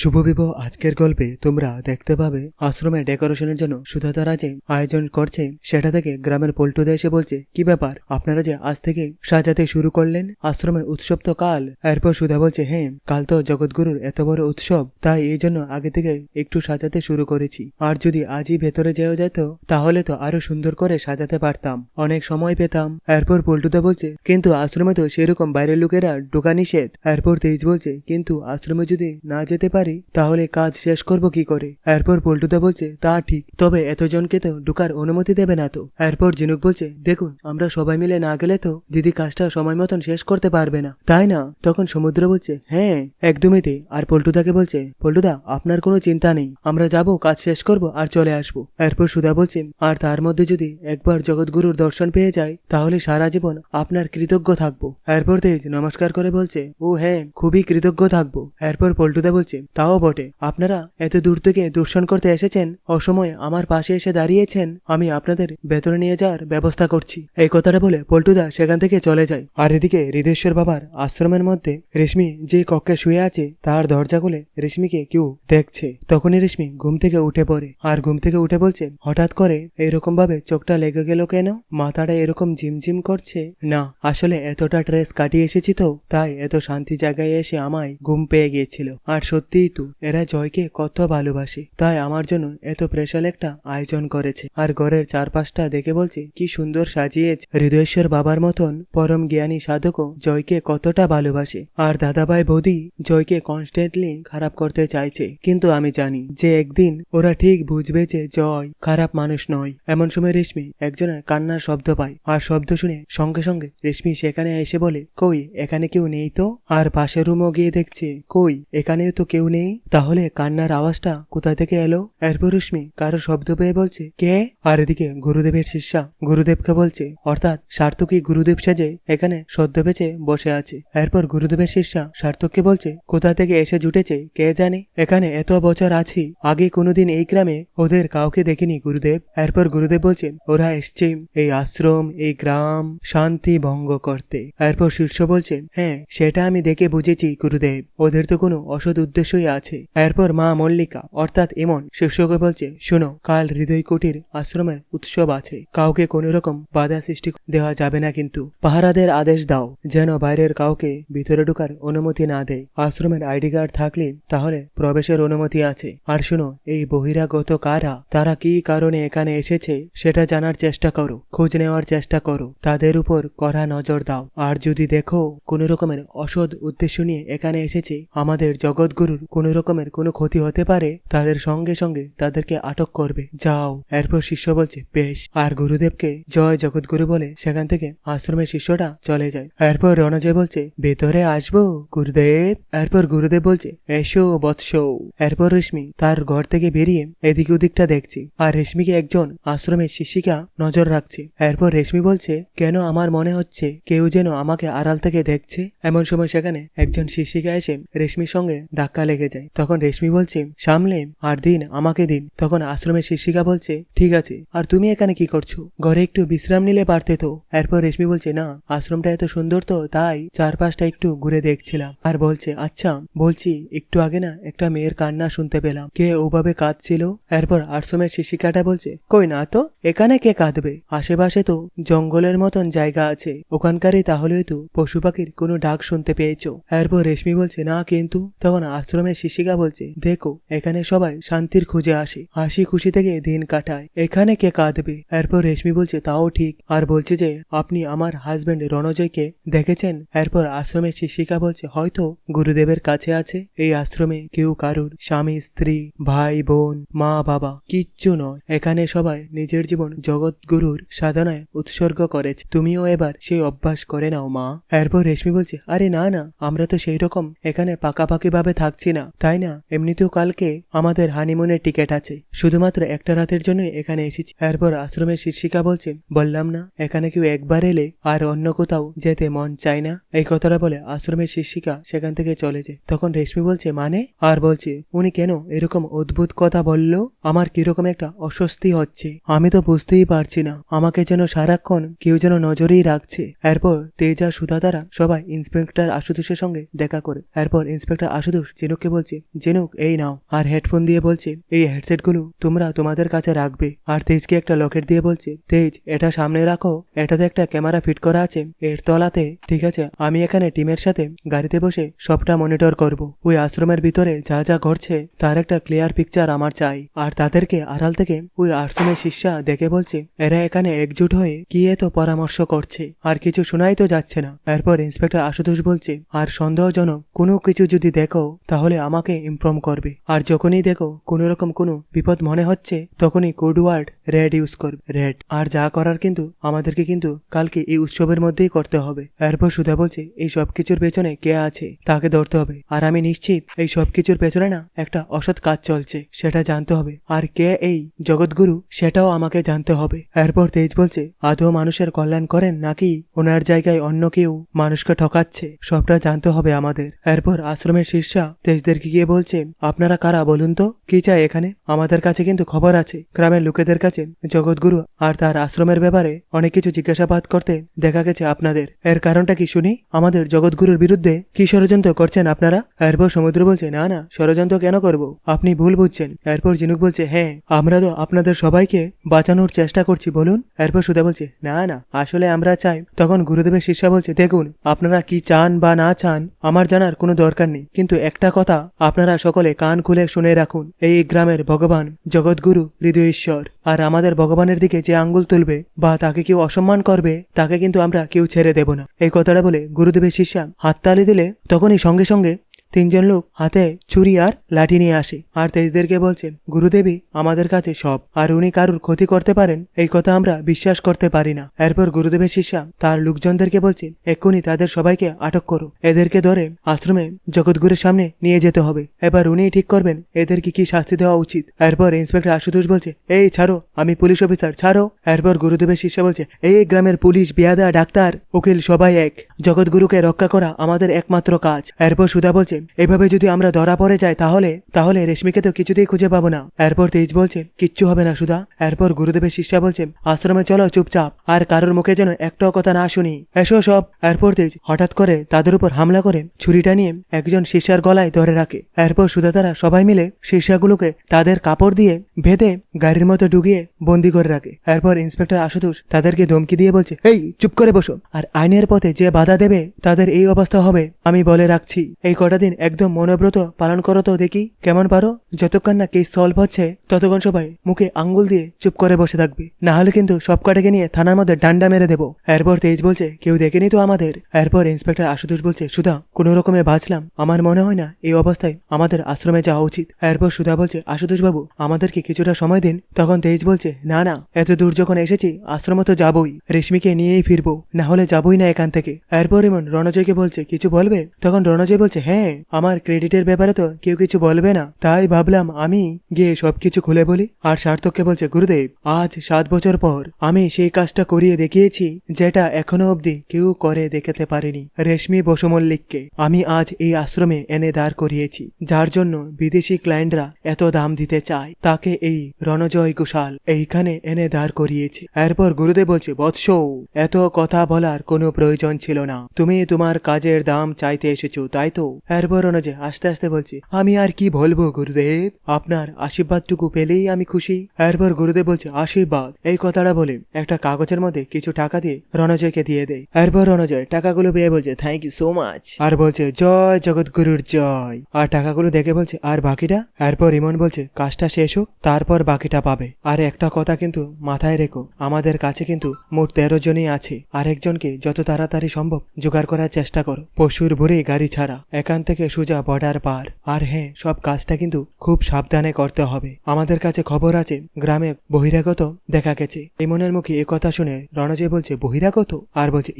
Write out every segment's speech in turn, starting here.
শুভ বিবাহ আজকের গল্পে তোমরা দেখতে পাবে আশ্রমে ডেকোরেশনের জন্য সুধাতারা যে আয়োজন করছে, সেটা থেকে গ্রামের পল্টুদা এসে বলছে, কি ব্যাপার? আপনারা যে আজ থেকে সাজাতে শুরু করলেন আশ্রমে উৎসব তো কাল। এরপর সুধা বলছে হ্যাঁ কাল তো জগৎগুরুর এত বড় উৎসব, তাই এই জন্য আগে থেকে একটু সাজাতে শুরু করেছি। আর যদি আজই ভেতরে যেও যেত, তাহলে তো আরও সুন্দর করে সাজাতে পারতাম। অনেক সময় পেতাম। এরপর পল্টুদা বলছে, কিন্তু আশ্রমে তো সেরকম বাইরের লোকেরা ঢোকা নিষেধ। এরপর তেজ বলছে, কিন্তু আশ্রমে যদি না যেতে পারি তাহলে কাজ শেষ করব কি করে? এরপর পল্টুদা বলছে, তা ঠিক, তবে এতজনকে তো ঢুকার অনুমতি দেবে না তো। এরপর জিনুক বলছে, দেখুন, আমরা সবাই মিলে না গেলে তো দিদি কাজটা সময় মতন শেষ করতে পারবে না। তাই না? তখন সমুদ্র বলছে হ্যাঁ একদমই তাই। আর পল্টুদাকে বলছে, পল্টুদা, আপনার কোনো চিন্তা নেই। আমরা যাব, কাজ শেষ করব আর চলে আসব। এরপর সুধা বলছে, আর তার মধ্যে যদি একবার জগৎগুরুর দর্শন পেয়ে যায়, তাহলে সারা জীবন আপনার কৃতজ্ঞ থাকব। এরপর তেজ নমস্কার করে বলছে, ও হ্যাঁ খুবই কৃতজ্ঞ থাকব। এরপর পল্টুদা বলছে তাও বটে। আপনারা এত দূর থেকে দর্শন করতে এসেছেন, অসময়ে আমার পাশে এসে দাঁড়িয়েছেন, আমি আপনাদের ভেতরে নিয়ে যাওয়ার ব্যবস্থা করছি। এই কথাটা বলে পল্টুদা সেখান থেকে চলে যায়। আর এদিকে হৃদেশ্বর বাবার আশ্রমের মধ্যে রেশমি যে কক্ষে শুয়ে আছে, তার দরজা খুলে রেশমিকে কেউ দেখছে। তখনই রেশমি ঘুম থেকে উঠে পড়ে, আর ঘুম থেকে উঠে বলছে, হঠাৎ করে এরকম ভাবে চোখটা লেগে গেল কেন? মাথাটা এরকম ঝিমঝিম করছে? না, আসলে এতটা ড্রেস কাটিয়ে এসেছি তো, তাই এত শান্তি জায়গায় এসে আমায় ঘুম পেয়ে গিয়েছিল। আর সত্যিই তো এরা জয়কে কত ভালোবাসে, তাই আমার জন্য এত স্পেশাল একটা আয়োজন করেছে। আর ঘরের চারপাশটা দেখে বলছে, কি সুন্দর সাজিয়েছে। হৃদয়েশ্বর বাবার মতন পরম জ্ঞানী সাধকও জয়কে কতটা ভালোবাসে। আর দাদাভাই বৌদি জয়কে কনস্ট্যান্টলি খারাপ করতে চাইছে। কিন্তু আমি জানি যে একদিন ওরা ঠিক বুঝবে যে জয় খারাপ মানুষ নয়। এমন সময় রেশমি একজনের কান্নার শব্দ পায়, আর শব্দ শুনে সঙ্গে সঙ্গে রেশমি সেখানে এসে বলে, কই, এখানে কেউ নেই তো? আর পাশের রুমও গিয়ে দেখছে, কই, এখানেও তো কেউ নেই? তাহলে কান্নার আওয়াজটা কোথা থেকে এলো? এরপর রশ্মি কারও শব্দ পেয়ে বলছে, কে? আর এদিকে গুরুদেবের শিষ্যা গুরুদেবকে বলছে, অর্থাৎ সার্থকী গুরুদেব সাজে এখানে সদ্য বেঁচে বসে আছে। এরপর গুরুদেবের শিষ্যা সার্থককে বলছে, কোথা থেকে এসে জুটেছে? কে জানে? এখানে এত বছর আছি। আগে কোনোদিন এই গ্রামে ওদের কাউকে দেখিনি গুরুদেব। এরপর গুরুদেব বলছেন ওরা এসছে এই আশ্রম, এই গ্রাম, শান্তি ভঙ্গ করতে। এরপর শীর্ষ বলছেন হ্যাঁ সেটা আমি দেখে বুঝেছি গুরুদেব। ওদের তো কোনো অসৎ উদ্দেশ্যই আছে। এরপর মা মল্লিকা, অর্থাৎ এমন শিষ্যকে বলছে, শোনো, কাল হৃদয় কুটির আশ্রমের উৎসব আছে। কাউকে কোনো রকম বাধা সৃষ্টি দেওয়া যাবে না কিন্তু। পাহারাদের আদেশ দাও, যেন বাইরের কাউকে ভিতরে ঢোকার অনুমতি না দেয়। আশ্রমের আইডি কার্ড থাকলে তাহলে প্রবেশের অনুমতি আছে। আর শোনো, এই বহিরাগত কারা? তারা কি কারণে এখানে এসেছে, সেটা জানার চেষ্টা করো। খোঁজ নেওয়ার চেষ্টা করো। তাদের উপর কড়া নজর দাও। আর যদি দেখো কোনো রকমের অসৎ উদ্দেশ্য নিয়ে এখানে এসেছে, আমাদের জগৎগুরুর কোনো রকমের কোনো ক্ষতি হতে পারে, তাদের সঙ্গে সঙ্গে তাদেরকে আটক করবে। যাও। এরপর শিষ্য বলছে, বেশ। আর গুরুদেবকে জয় জগৎগুরু বলে সেখান থেকে আশ্রমের শিষ্যটা চলে যায়। এরপর রণজয় বলছে, ভেতরে আসব, গুরুদেব? এরপর গুরুদেব বলছে, এসো, বৎস। এরপর রেশমি তার ঘর থেকে বেরিয়ে এদিক ওদিকটা দেখছে। আর রেশমিকে একজন আশ্রমের শিক্ষিকা নজর রাখছে। এরপর রেশমি বলছে, কেন আমার মনে হচ্ছে কেউ যেন আমাকে আড়াল থেকে দেখছে? এমন সময় সেখানে একজন শিক্ষিকা এসে রেশমির সঙ্গে ধাক্কা লেগে যায়। তখন রেশমি বলছে, সামলে, আর দিন, আমাকে দিন। তখন আশ্রমের শিক্ষিকা বলছে, ঠিক আছে, আর তুমি এখানে কি করছ? ঘরে একটু বিশ্রাম নিলে পারতে তো। এরপর রেশমি বলছে, না, আশ্রমটা এত সুন্দর তো, তাই চারপাশটা একটু ঘুরে দেখছিলাম। আর বলছে আচ্ছা বলছি, একটু আগে না একটা মেয়ের কান্না শুনতে পেলাম। কে ওভাবে কাঁদছিল? এরপর আশ্রমের শিক্ষিকাটা বলছে, কই না তো, এখানে কে কাঁদবে? আশেপাশে তো জঙ্গলের মতন জায়গা আছে। ওখানকারই তাহলে তো পশু পাখির কোনো ডাক শুনতে পেয়েছ। এরপর রেশমি বলছে, না, কিন্তু। তখন আশ্রমের শিক্ষিকা বলছে, দেখো, এখানে সবাই শান্তির খুঁজে আসে। হাসি খুশি থেকে দিন কাটায়। এখানে কে কাঁদবে? এরপর রেশমি বলছে, তাও ঠিক। আর বলছে যে, আপনি আমার হাজবেন্ড রণজয়কে দেখেছেন? এরপর আশ্রমের শিক্ষিকা বলছে, হয়তো গুরুদেবের কাছে আছে। এই আশ্রমে কেউ কারুর স্বামী, স্ত্রী, ভাই, বোন, মা, বাবা কিচ্ছু নয়। এখানে সবাই নিজের জীবন জগৎ গুরুর সাধনায় উৎসর্গ করেছে। তুমিও এবার সেই অভ্যাস করে নাও, মা। এরপর রেশমি বলছে, আরে না না, আমরা তো সেই রকম এখানে পাকাপাকি ভাবে থাকছি না। তাই না? এমনিতেও কালকে আমাদের হানিমুনের টিকিট আছে। শুধুমাত্র একটা রাতের জন্যই এখানে এসেছি। এরপর আশ্রমের শিক্ষিকা বলছে বললাম না, এখানে কেউ একবার এলে আর অন্য কোথাও যেতে মন চায় না। এই কথাটা বলে আশ্রমের শিক্ষিকা সেখান থেকে চলে যায়। তখন রেশমি বলছে মানে? আর বলছে, উনি কেন এরকম অদ্ভুত কথা বলল? আমার কীরকম একটা অস্বস্তি হচ্ছে। আমি তো বুঝতেই পারছি না। আমাকে যেন সারাক্ষণ কেউ যেন নজরেই রাখছে। এরপর তেজা সুধা তারা সবাই ইন্সপেক্টর আশুতোষের সঙ্গে দেখা করে। এরপর ইন্সপেক্টর আশুতোষ চিনুককে ঝিনুককে বলছে ঝিনুক এই নাও। আর হেডফোন দিয়ে বলছে, এই হেডসেটগুলো তোমরা তোমাদের কাছে রাখবে। আর তেজকে একটা লকেট দিয়ে বলছে, তেজ, এটা সামনে রাখো, এটাতে একটা ক্যামেরা ফিট করা আছে, এর তলাতে, ঠিক আছে, আমি এখানে টিমের সাথে গাড়িতে বসে সবটা মনিটর করব। ওই আশ্রমের ভিতরে যা যা ঘটছে, তার একটা ক্লিয়ার পিকচার আমার চাই। আর তাদেরকে আড়াল থেকে ওই আশ্রমের শিষ্যা দেখে বলছে, এরা এখানে একজুট হয়ে কি এত পরামর্শ করছে? আর কিছু শোনাই তো যাচ্ছে না। এরপর ইন্সপেক্টর আশুতোষ বলছে, আর সন্দেহজনক কোনো কিছু যদি দেখো, তাহলে আমাকে ইনফর্ম করবে। আর যখনই দেখো কোনো রকম কোনো বিপদ মনে হচ্ছে, তখনই কোড ওয়ার্ড রেড ইউজ করবে। রেড আর যা করার কিন্তু আমাদেরকে কিন্তু কালকে এই উৎসবের মধ্যেই করতে হবে। এরপর সুধা বলছে, এই সব কিছুর পেছনে কে আছে? তাকে ধরতে হবে। আর আমি নিশ্চিত এই সব কিছুর পেছনে না একটা অসৎ কাজ চলছে, সেটা জানতে হবে। আর কে এই জগৎগুরু, সেটাও আমাকে জানতে হবে। এরপর তেজ বলছে, আদৌ মানুষের কল্যাণ করেন নাকি ওনার জায়গায় অন্য কেউ মানুষকে ঠকাচ্ছে? সবটা জানতে হবে আমাদের। এরপর আশ্রমের শীর্ষা তেজদেরকে গিয়ে বলছে, আপনারা কারা বলুন তো? কি চাই এখানে? আমাদের কাছে কিন্তু খবর আছে। গ্রামের লোকেদের কাছে জগৎগুরু আর তার আশ্রমের ব্যাপারে অনেক কিছু জিজ্ঞাসাবাদ করতে দেখা গেছে আপনাদের। এর কারণটা কি শুনি? আমাদের জগৎগুরুর বিরুদ্ধে কি ষড়যন্ত্র করছেন আপনারা? এরপর সমুদ্র বলছে, না না, ষড়যন্ত্র কেন করব? আপনি ভুল বুঝছেন। এরপর জিনুক বলছে হ্যাঁ আমরা তো আপনাদের সবাইকে বাঁচানোর চেষ্টা করছি, বলুন। এরপর সুধা বলছে, না না, আসলে আমরা চাই। তখন গুরুদেবের শিষ্যা বলছে, দেখুন, আপনারা কি চান বা না চান, আমার জানার কোনো দরকার নেই। কিন্তু একটা কথা আপনারা সকলে কান খুলে শুনে রাখুন। এই গ্রামের ভগবান জগৎগুরু হৃদয় ঈশ্বর আর আমাদের ভগবানের দিকে যে আঙ্গুল তুলবে বা তাকে কেউ অসম্মান করবে, তাকে কিন্তু আমরা কেউ ছেড়ে দেব না। এই কথাটা বলে গুরুদেবের শিষ্যা হাততালি দিলে তখনই সঙ্গে সঙ্গে তিনজন লোক হাতে ছুরি আর লাঠি নিয়ে আসে। আর তেজদেরকে বলছেন গুরুদেবী, আমাদের কাছে সব। আর উনি কারুর ক্ষতি করতে পারেন, এই কথা আমরা বিশ্বাস করতে পারি না। এরপর গুরুদেবের শিষ্যা তার লোকজনদেরকে বলছেন এক্ষুনি তাদের সবাইকে আটক করো। এদেরকে ধরে আশ্রমে জগৎগুরুর সামনে নিয়ে যেতে হবে। এবার উনিই ঠিক করবেন এদেরকে কি শাস্তি দেওয়া উচিত? এরপর ইন্সপেক্টর আশুতোষ বলছে, এই ছাড়ো, আমি পুলিশ অফিসার, ছাড়ো। এরপর গুরুদেবের শিষ্যা বলছে, এই গ্রামের পুলিশ, বিয়াদা, ডাক্তার, উকিল, সবাই এক। জগৎগুরুকে রক্ষা করা আমাদের একমাত্র কাজ। এরপর সুধা বলছে এভাবে যদি আমরা ধরা পড়ে যাই তাহলে তাহলে রেশমিকে তো কিছুতেই খুঁজে পাবো না। এরপর তেজ বলছে কিচ্ছু হবে না সুধা। এরপর গুরুদেবের শিষ্যা বলছে আশ্রমে চলো, চুপচাপ, আর কারোর মুখে যেন একটাও কথা না শুনি। এসো সব। এরপর তেজ হঠাৎ করে তাদের উপর হামলা করে ছুরিটা নিয়ে একজন শিষ্যার গলায় ধরে রাখে। এরপর সুধা তারা সবাই মিলে শিষ্যাগুলোকে তাদের কাপড় দিয়ে ভেদে গাড়ির মতো ঢুকিয়ে বন্দি করে রাখে। এরপর ইন্সপেক্টর আশুতোষ তাদেরকে ধমকি দিয়ে বলছে, এই, চুপ করে বসো। আর আইনের পথে যে বাধা দেবে, তাদের এই অবস্থা হবে, আমি বলে রাখছি। এই কটা দিন একদম মনোব্রত পালন করো তো দেখি কেমন পারো। যতক্ষণ না কেস সলভ হচ্ছে, ততক্ষণ সবাই মুখে আঙ্গুল দিয়ে চুপ করে বসে থাকবে। না হলে কিন্তু সব কটাকে নিয়ে থানার মধ্যে ডান্ডা মেরে দেবো। এরপর তেজ বলছে, কেউ দেখেনি তো আমাদের? এরপর ইন্সপেক্টর আশুতোষ বলছে, সুধা, কোনো রকমে বাঁচলাম। আমার মনে হয় না এই অবস্থায় আমাদের আশ্রমে যাওয়া উচিত। এরপর সুধা বলছে আশুতোষ বাবু আমাদেরকে কিছুটা সময় দিন? তখন তেজ বলছে, না না, এত দূর যখন এসেছি, আশ্রমে তো যাবই। রেশমিকে নিয়েই ফিরবো। না হলে যাবই না এখান থেকে। এরপর ইমন রণজয়কে বলছে, কিছু বলবে? তখন রণজয় বলছে হ্যাঁ আমার ক্রেডিটের ব্যাপারে তো কেউ কিছু বলবে না। তাই ভাবলাম আমি গিয়ে সবকিছু খুলে বলি। আর সার্থককে বলছে, গুরুদেব, আজ সাত বছর পর আমি সেই কাজটা করিয়ে দেখিয়েছি, যেটা এখনও অবধি কেউ করে দেখাতে পারেনি রেশমি বসুমল্লিককে। আমি আজ এই আশ্রমে এনে দাঁড় করিয়েছি, যার জন্য বিদেশি ক্লায়েন্টরা এত দাম দিতে চায়। তাকে এই রণজয় ঘোষাল এইখানে এনে দাঁড় করিয়েছে। এরপর গুরুদেব বলছে, বৎস, এত কথা বলার কোনো প্রয়োজন ছিল না। তুমি তোমার কাজের দাম চাইতে এসেছ, তাই তো? এরপর অনুযায়ী আস্তে আস্তে বলছি, আমি আর কি বলব গুরুদেব? আপনার আশীর্বাদটুকু পেলেই আমি খুশি। এরপর গুরুদেব বলছে, আশীর্বাদ। এই কথাটা বলে একটা কাগজের মধ্যে কিছু টাকা দিয়ে রণজয়কে দিয়ে দেয়। এরপর রণজয় টাকাগুলো পেয়ে বলছে থ্যাংক ইউ সো মাচ আর বলছে, জয় জগৎগুরুর জয়। আর টাকাগুলো দেখে বলছে, আর বাকিটা? এরপর ইমন বলছে, কাজটা শেষ হোক, তারপর বাকিটা পাবে। আর একটা কথা কিন্তু মাথায় রেখো, আমাদের কাছে কিন্তু মোট তেরো জনই আছে। আরেকজনকে যত তাড়াতাড়ি সম্ভব জোগাড় করার চেষ্টা করো। পশুর ভরে গাড়ি ছাড়া। এখান থেকে সোজা বর্ডার পার। আর হ্যাঁ সব কাজটা কিন্তু খুব সাবধানে করতে হবে। আমাদের কাছে খবর আছে, গ্রামে বহিরাগত দেখা গেছে। ইমনের মুখে এ কথা শুনে রণজয় বলছে, বহিরাগত? আর বলছে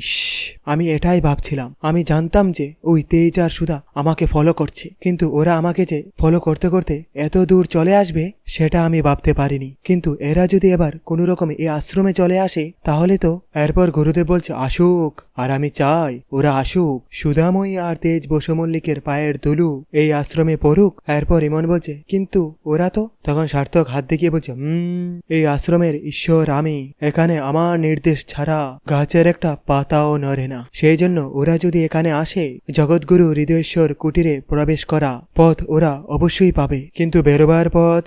আমি এটাই ভাবছিলাম। আমি জানতাম যে ওই তেজ আর সুধা আমাকে ফলো করছে। কিন্তু ওরা আমাকে যে ফলো করতে করতে এত দূর চলে আসবে, সেটা আমি ভাবতে পারিনি। কিন্তু এরা যদি এবার কোনো রকমে এই আশ্রমে চলে আসে, তাহলে তো এরপর গুরুদেব বলছে, আসুক। আর আমি চাই ওরা আসুক। সুধাময়ী আর তেজ বসুমল্লিকের পায়ের দুলু এই আশ্রমে পড়ুক, এরপর ইমন বলছে, কিন্তু ওরা তো? তখন সার্থক হাত দেখিয়ে বলছে, হুম, এই আশ্রমের ঈশ্বর আমি, এখানে আমার নির্দেশ ছাড়া গাছের একটা পাতাও নড়ে না। সেই জন্য ওরা যদি এখানে আসে, জগৎগুরু হৃদয়েশ্বর কুটিরে প্রবেশ করা পথ ওরা অবশ্যই পাবে। কিন্তু বেরোবার পথ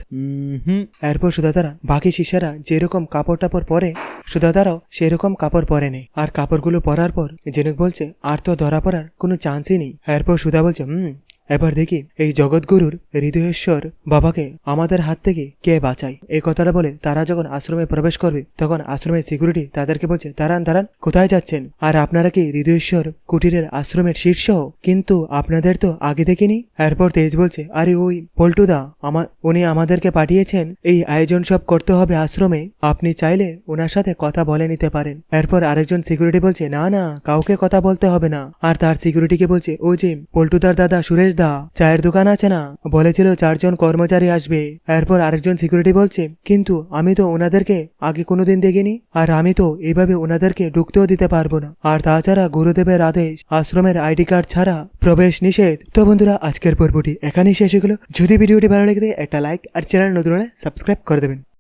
হুম, এরপর সুদাতারা, বাকি শিষ্যরা যেরকম কাপড় টাপড় পরে, সুদাতারাও সেরকম কাপড় পরেনি আর কাপড়গুলো পরার পর জেনুক বলছে, আর তো ধরা পড়ার কোনো চান্সই নেই। এরপর সুধা বলছে হুম এবার দেখি এই জগৎগুরুর হৃদয়েশ্বর বাবাকে আমাদের হাত থেকে কে বাঁচায়? এই কথাটা বলে তারা যখন আশ্রমে প্রবেশ করবে, তখন আশ্রমের সিকিউরিটি তাদেরকে বলছে, দাঁড়ান দাঁড়ান, কোথায় যাচ্ছেন? আর আপনারা কি হৃদয়েশ্বর কুটিরের আশ্রমের শীর্ষ? কিন্তু আপনাদের তো আগে দেখিনি? এরপর তেজ বলছে, আরে ওই পল্টুদা আমার উনি আমাদেরকে পাঠিয়েছেন। এই আয়োজন সব করতে হবে আশ্রমে। আপনি চাইলে ওনার সাথে কথা বলে নিতে পারেন। এরপর আরেকজন সিকিউরিটি বলছে, না না, কাউকে কথা বলতে হবে না। আর তার সিকিউরিটিকে বলছে ও যে পল্টুদার দাদা সুরেশ দা, চায়ের দোকান আছে না? বলেছিল চারজন কর্মচারী আসবে। এরপর আরেকজন সিকিউরিটি বলছে, কিন্তু আমি তো ওনাদেরকে আগে কোনোদিন দেখিনি, আর আমি তো এইভাবে ওনাদেরকে ঢুকতেও দিতে পারব না। আর তাছাড়া গুরুদেবের আদেশ, আশ্রমের আইডি কার্ড ছাড়া প্রবেশ নিষেধ। তো বন্ধুরা, আজকের পর্বটি এখানেই শেষ হয়ে গেল। যদি ভিডিওটি ভালো লেগে একটা লাইক আর চ্যানেল নতুন সাবস্ক্রাইব করে দেবেন।